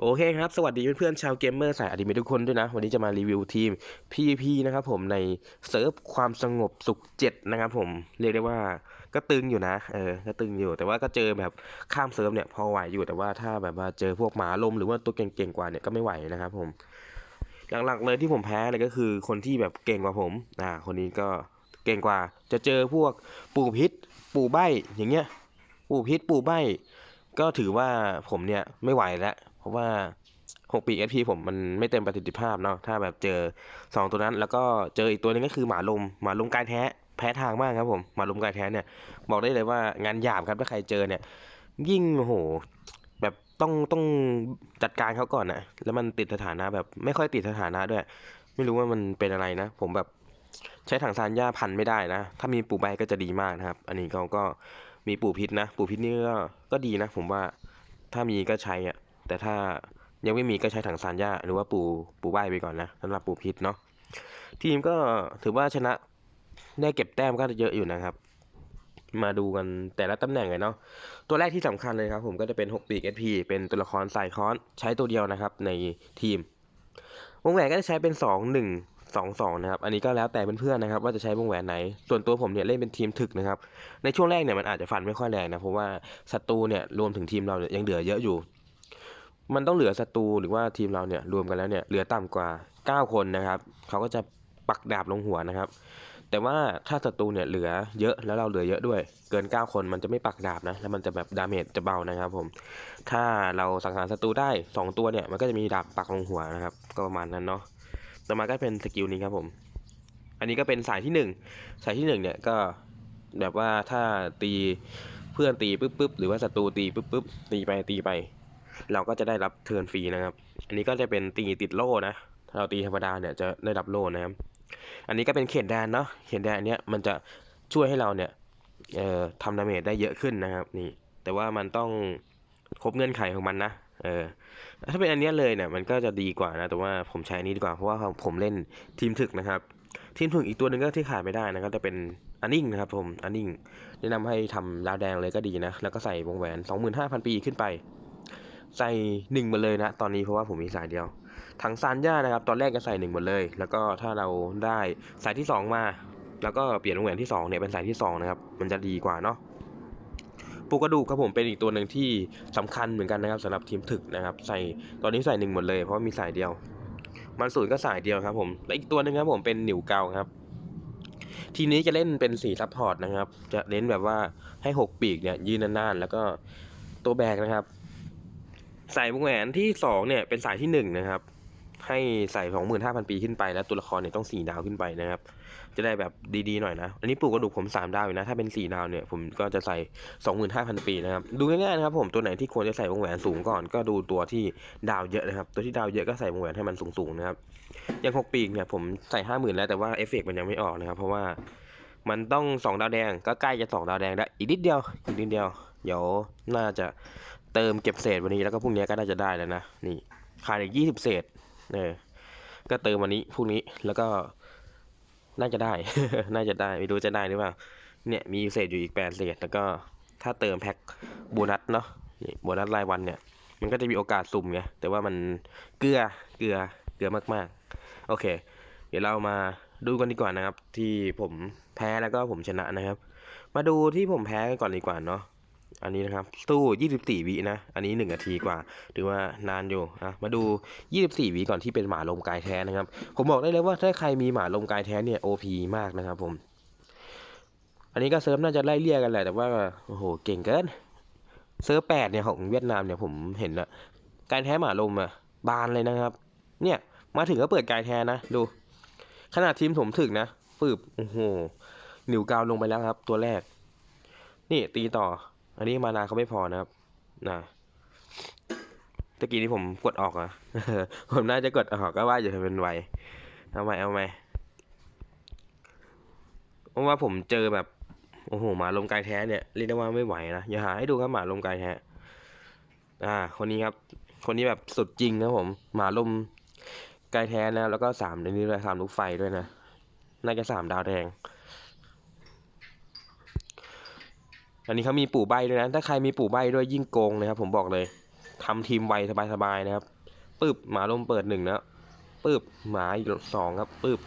โอเคครับ สวัสดีเพื่อนๆชาวเกมเมอร์สายอนิเมทุกคนด้วยนะ วันนี้จะมารีวิวทีม PVP นะครับผมในเซิร์ฟความสงบสุขเจ็ดนะครับผม เรียกได้ว่าก็ตึงอยู่นะ เออ ก็ตึงอยู่ แต่ว่าก็เจอแบบข้ามเซิร์ฟเนี่ยพอไหวอยู่ แต่ว่าถ้าแบบว่าเจอพวกหมาลมหรือว่าตัวเก่งๆกว่าเนี่ยก็ไม่ไหวนะครับผม หลักๆเลยที่ผมแพ้เลยก็คือคนที่แบบเก่งกว่าผม อ่า คนนี้ก็เก่งกว่า จะเจอพวกปู่พิษ ปู่ใบอย่างเงี้ย ปู่พิษ ปู่ใบก็ถือว่าผมเนี่ยไม่ไหวแล้ว ราะว่า 6 ปี SP ผมมันไม่เต็มประสิทธิภาพเนาะถ้าแบบเจอ 2 ตัวนั้น แล้วก็เจออีกตัวหนึงก็คือหมาลมหมาลมกายแท้แพ้ทางมากครับผมหมาลมกายแท้เนี่ย บอกได้เลยว่างานหยาบครับถ้าใครเจอเนี่ย ยิ่งโอ้โหแบบต้องต้องจัดการเขาก่อนนะแล้วมันติดสถานะแบบไม่ค่อยติดสถานะด้วย ไม่รู้ว่ามันเป็นอะไรนะ ผมแบบใช้ถังซานหญ้าพันไม่ได้นะ ถ้ามีปูใบก็จะดีมากนะครับ อันนี้เขาก็มีปูพิษนะ ปูพิษนี่ก็ก็ดีนะ ผมว่าถ้ามีก็ใช้อะ แต่ถ้ายังไม่มีก็ใช้ถังซานหญ้าหรือว่าปูปูใบไปก่อนนะสำหรับปูพิษเนาะทีมก็ถือว่าชนะได้เก็บแต้มก็เยอะอยู่นะครับ มาดูกันแต่ละตำแหน่งเลยเนาะตัวแรกที่สำคัญเลยครับ ผมก็จะเป็น6ปีก SP เป็นตัวละครสายค้อนใช้ตัวเดียวนะครับ ในทีม วงแหวนก็จะใช้เป็น 2 1 2 2นะครับ อันนี้ก็แล้วแต่เพื่อนๆนะครับ ว่าจะใช้วงแหวนไหน ส่วนตัวผมเนี่ยเล่นเป็นทีมถึกนะครับ ในช่วงแรกเนี่ยมันอาจจะฟันไม่ค่อยแรงนะ เพราะว่าศัตรูเนี่ยรวมถึงทีมเราเนี่ยยังเหลือเยอะอยู่ มันต้องเหลือศัตรูหรือว่าทีมเราเนี่ยรวมกันแล้วเนี่ยเหลือต่ำกว่า 9 คนนะครับเขาก็จะปักดาบลงหัวนะครับ แต่ว่าถ้าศัตรูเนี่ยเหลือเยอะแล้วเราเหลือเยอะด้วย เกิน 9 คนมันจะไม่ปักดาบนะแล้วมันจะแบบดาเมจจะเบานะครับผมถ้าเราสังหารศัตรูได้ 2 ตัวเนี่ยมันก็จะมีดาบปักลงหัวนะครับ ก็ประมาณนั้นเนาะต่อมาก็เป็นสกิลนี้ครับผม อันนี้ก็เป็นสายที่ 1 สายที่ 1 เนี่ยก็แบบว่าถ้าตีเพื่อนตีปุ๊บปุ๊บหรือว่าศัตรูตีปุ๊บปุ๊บตีไปตีไป เราก็จะได้รับเทิร์นฟรีนะครับ อันนี้ก็จะเป็นตีติดโล่นะ ถ้าเราตีธรรมดาเนี่ยจะได้รับโล่นะครับ อันนี้ก็เป็นเขตแดนเนาะ เขตแดนเนี้ยมันจะช่วยให้เราเนี่ยเอ่อทำดาเมจได้เยอะขึ้นนะครับนี่ แต่ว่ามันต้องครบเงื่อนไขของมันนะ เออ ถ้าเป็นอันเนี้ยเลยเนี่ยมันก็จะดีกว่านะ แต่ว่าผมใช้อันนี้ดีกว่า เพราะว่าผมเล่นทีมถึกนะครับ ทีมถึกอีกตัวหนึ่งก็ที่ขาดไม่ได้นะครับจะเป็นอันนิ่งนะครับผม อันนิ่งแนะนำให้ทำดาวแดงเลยก็ดีนะ แล้วก็ใส่วงแหวน 25,000 ปีขึ้นไป ใส่หนึ่งมาเลยนะตอนนี้เพราะว่าผมมีสายเดียว ถังซานย่านะครับ ตอนแรกก็ใส่หนึ่งหมดเลย แล้วก็ถ้าเราได้สายที่สองมา แล้วก็เปลี่ยนวงแหวนที่สองเนี่ยเป็นสายที่สองนะครับ มันจะดีกว่าเนาะปูกระดูกครับผมเป็นอีกตัวหนึ่งที่สำคัญเหมือนกันนะครับสำหรับทีมถึกนะครับ ใส่ตอนนี้ใส่หนึ่งหมดเลยเพราะมีสายเดียว มันสูตรก็สายเดียวครับผมและอีกตัวหนึ่งครับผมเป็นหนิวเกาครับ ทีนี้จะเล่นเป็นสีซัพพอร์ตนะครับ จะเน้นแบบว่าให้หกปีกเนี่ยยืนนานๆแล้วก็ตัวแบกนะครับ ใส่วงแหวนที่สองเนี่ยเป็นสายที่หนึ่งนะครับ ให้ใส่สองหมื่นห้าพันปีขึ้นไปแล้วตัวละครเนี่ยต้องสี่ดาวขึ้นไปนะครับ จะได้แบบดีๆหน่อยนะ อันนี้ปลูกกระดูกผมสามดาวอยู่นะ ถ้าเป็นสี่ดาวเนี่ยผมก็จะใส่สองหมื่นห้าพันปีนะครับ ดูง่ายๆนะครับผมตัวไหนที่ควรจะใส่วงแหวนสูงก่อน ก็ดูตัวที่ดาวเยอะนะครับ ตัวที่ดาวเยอะก็ใส่วงแหวนให้มันสูงๆนะครับ อย่างหกปีกเนี่ยผมใส่ห้าหมื่นแล้วแต่ว่าเอฟเฟกต์มันยังไม่ออกนะครับ เพราะว่ามันต้องสองดาวแดงก็ใกล้จะสองดาวแดงแล้วอีกนิดเดียวอีกนิดเดียว เดี๋ยวน่าจะเติมเก็บเศษวันนี้แล้วก็พรุ่งนี้ก็น่าจะได้แล้วนะนี่ขาดอีกยี่สิบเศษเออก็เติมวันนี้พรุ่งนี้แล้วก็น่าจะได้ น่าจะได้ไม่รู้จะได้หรือเปล่า เนี่ยมีเศษอยู่อีกแปดเศษ แล้วก็ถ้าเติมแพ็คโบนัสเนาะนี่โบนัสรายวันเนี่ย มันก็จะมีโอกาสสุ่มไง แต่ว่ามันเกลือ เกลือ เกลือมากๆ โอเค เดี๋ยวเรามาดูกันดีกว่านะครับ ที่ผมแพ้แล้วก็ผมชนะนะครับ มาดูที่ผมแพ้กันก่อนดีกว่าเนาะ อันนี้นะครับสู้ 24 วินะ อันนี้ 1 นาทีกว่า ถือว่านานอยู่อะมาดู 24 วิก่อนที่เป็นหมาลมกายแท้นะครับ ผมบอกได้เลยว่าถ้าใครมีหมาลมกายแท้เนี่ย OP มากนะครับผม อันนี้ก็เซิร์ฟน่าจะไล่เลี่ยกันแหละ แต่ว่าโอ้โหเก่งเกิน เซิร์ฟแปดเนี่ยของเวียดนามเนี่ยผมเห็นละกายแท้หมาลมอะบานเลยนะครับ เนี่ยมาถึงก็เปิดกายแท้นะดู ขนาดทีมผมถึกนะฟืบโอ้โหหนิวกาวลงไปแล้วครับ ตัวแรก นี่ตีต่อ อันนี้มานาเขาไม่พอนะครับนะตะกี้นี้ผมกดออกอะผมน่าจะกดออกก็ว่าจะเป็นไวเอาไหมเอาไหมเพราะว่าผมเจอแบบโอ้โหหมาลมกายแท้เนี่ยเรียกได้ว่าไม่ไหวนะอย่าหาให้ดูครับหมาลมกายแท้อ่า คนนี้ครับ คนนี้แบบสุดจริงนะผมหมาลมกายแท้นะแล้วก็สามในนี้ด้วยสามลูกไฟด้วยนะน่าจะสามดาวแดง อันนี้เขามีปู่ใบด้วยนะ ถ้าใครมีปู่ใบด้วยยิ่งโกงเลยครับ ผมบอกเลยทำทีมไวสบายๆนะครับปึ๊บหมาลมเปิดหนึ่งนะปึ๊บหมาอีกสองครับปึ๊บ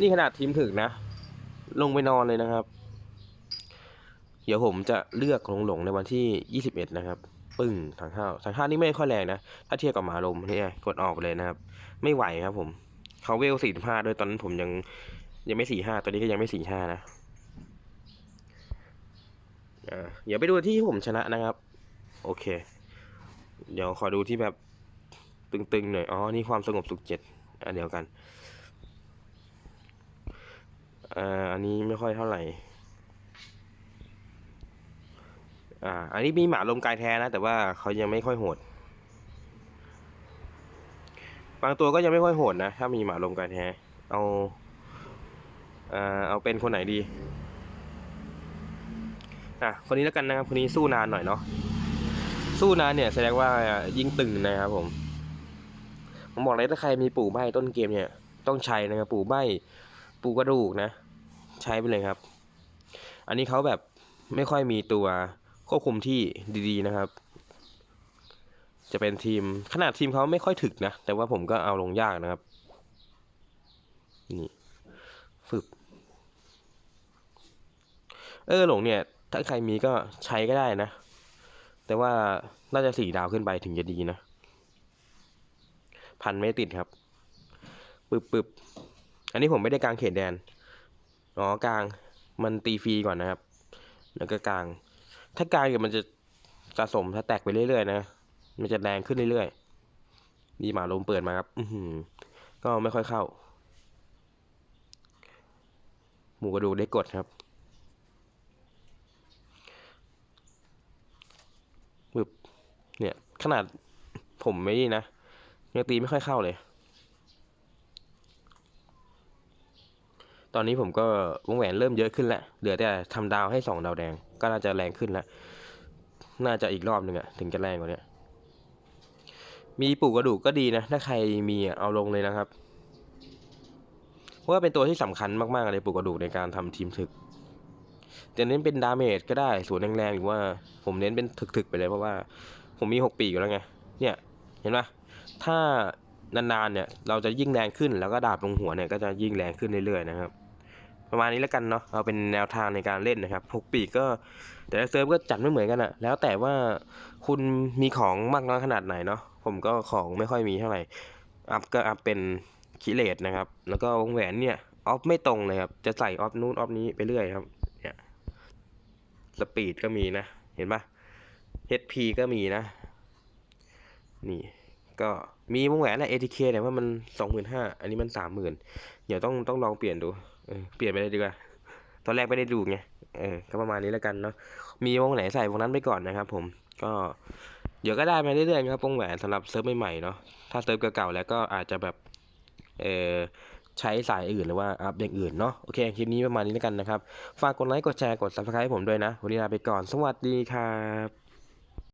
นี่ขนาดทีมถึกนะ ลงไปนอนเลยนะครับ เดี๋ยวผมจะเลือกหลงหลงในวันที่ยี่สิบเอ็ดนะครับ ปึ้งทางข้าวทางข้าวนี่ไม่ค่อยแรงนะ ถ้าเทียบกับหมาลมเนี่ยกดออกไปเลยนะครับ ไม่ไหวครับผมเขาเวลสี่ห้าด้วยตอนนั้นผมยังยังไม่สี่ห้าตอนนี้ก็ยังไม่สี่ห้านะ อ่าเดี๋ยวไปดูที่ผมชนะนะครับ โอเค เดี๋ยวขอดูที่แบบตึงๆหน่อย อ๋อ นี่ความสงบสุขเจ็ดอันเดียวกันอ่าอันนี้ไม่ค่อยเท่าไหร่ อ่า อันนี้มีหมาลมกายแท้นะ แต่ว่าเขายังไม่ค่อยโหด บางตัวก็ยังไม่ค่อยโหดนะ ถ้ามีหมาลมกายแท้ เอา อ่า เอาเป็นคนไหนดี อะคนนี้แล้วกันนะครับคนนี้สู้นานหน่อยเนาะสู้นานเนี่ยแสดงว่ายิ่งตึงนะครับผมผมบอกเลยถ้าใครมีปู่ใบต้นเกมเนี่ย ต้องใช้นะครับปู่ใบปู่กระดูกนะ ใช้ไปเลยครับ อันนี้เขาแบบไม่ค่อยมีตัวควบคุมที่ดีๆนะครับ จะเป็นทีมขนาดทีมเขาไม่ค่อยถึกนะ แต่ว่าผมก็เอาลงยากนะครับ นี่ฝึก เออหลงเนี่ย ถ้าใครมีก็ใช้ก็ได้นะ แต่ว่าน่าจะสี่ดาวขึ้นไปถึงจะดีนะ พันไม่ติดครับปึบปึบอันนี้ผมไม่ได้กลางเขตแดน อ๋อกลาง มันตีฟรีก่อนนะครับ แล้วก็กลาง ถ้ากลางเดี๋ยวมันจะสะสมถ้าแตกไปเรื่อยๆนะ มันจะแรงขึ้นเรื่อยๆ นี่หมาลมเปิดมาครับ อืก็ไม่ค่อยเข้า หมูกระดูกได้กดครับ ปึ๊บเนี่ย ขนาดผมไม่นี่นะยังตีไม่ค่อยเข้าเลย ตอนนี้ผมก็วงแหวนเริ่มเยอะขึ้นแล้ว เหลือแต่ทำดาวให้สองดาวแดง ก็น่าจะแรงขึ้นแล้ว น่าจะอีกรอบหนึ่งอะถึงจะแรงกว่านี้มีปลูกกระดูกก็ดีนะ ถ้าใครมีอะเอาลงเลยนะครับ เพราะว่าเป็นตัวที่สำคัญมากๆเลยปลูกกระดูกในการทำทีมถึก จะเน้นเป็นดาเมจก็ได้ส่วนแรงๆหรือว่าผมเน้นเป็นถึกๆไปเลยเพราะว่าผมมีหกปีอยู่แล้วไง เนี่ย เห็นปะถ้านานๆเนี่ยเราจะยิ่งแรงขึ้นแล้วก็ดาบลงหัวเนี่ยก็จะยิ่งแรงขึ้นเรื่อยๆนะครับ ประมาณนี้แล้วกันเนาะเอาเป็นแนวทางในการเล่นนะครับหกปีก็แต่ละเซิร์ฟก็จัดไม่เหมือนกันอะแล้วแต่ว่าคุณมีของมากน้อยขนาดไหนเนาะผมก็ของไม่ค่อยมีเท่าไหร่อัพก็อัพเป็นคิเลตนะครับ แล้วก็วงแหวนเนี่ยออฟไม่ตรงเลยครับ จะใส่ออฟนู้นออฟนี้ไปเรื่อยครับ สปีดก็มีนะ เห็นปะ HP ก็มีนะ นี่ ก็มีวงแหวนแหละ ATK แต่ยว่ามันสองหมื่นห้าอันนี้มันสามหมื่นเดี๋ยวต้องต้องลองเปลี่ยนดูเออเปลี่ยนไปเลยดีกว่า ตอนแรกไม่ได้ดูไง เออ ก็ประมาณนี้แล้วกันเนาะ มีวงไหนใส่วงนั้นไปก่อนนะครับผม ก็เดี๋ยวก็ได้มาเรื่อยๆครับวงแหวนสำหรับเซิร์ฟใหม่ๆเนาะ ถ้าเซิร์ฟเก่าๆแล้วก็อาจจะแบบ เออ ใช้สายอื่นหรือว่าอัพอย่างอื่นเนาะโอเคคลิปนี้ประมาณนี้แล้วกันนะครับ ฝากกดไลค์กดแชร์กด subscribe ให้ผมด้วยนะ วันนี้ลาไปก่อน สวัสดีครับ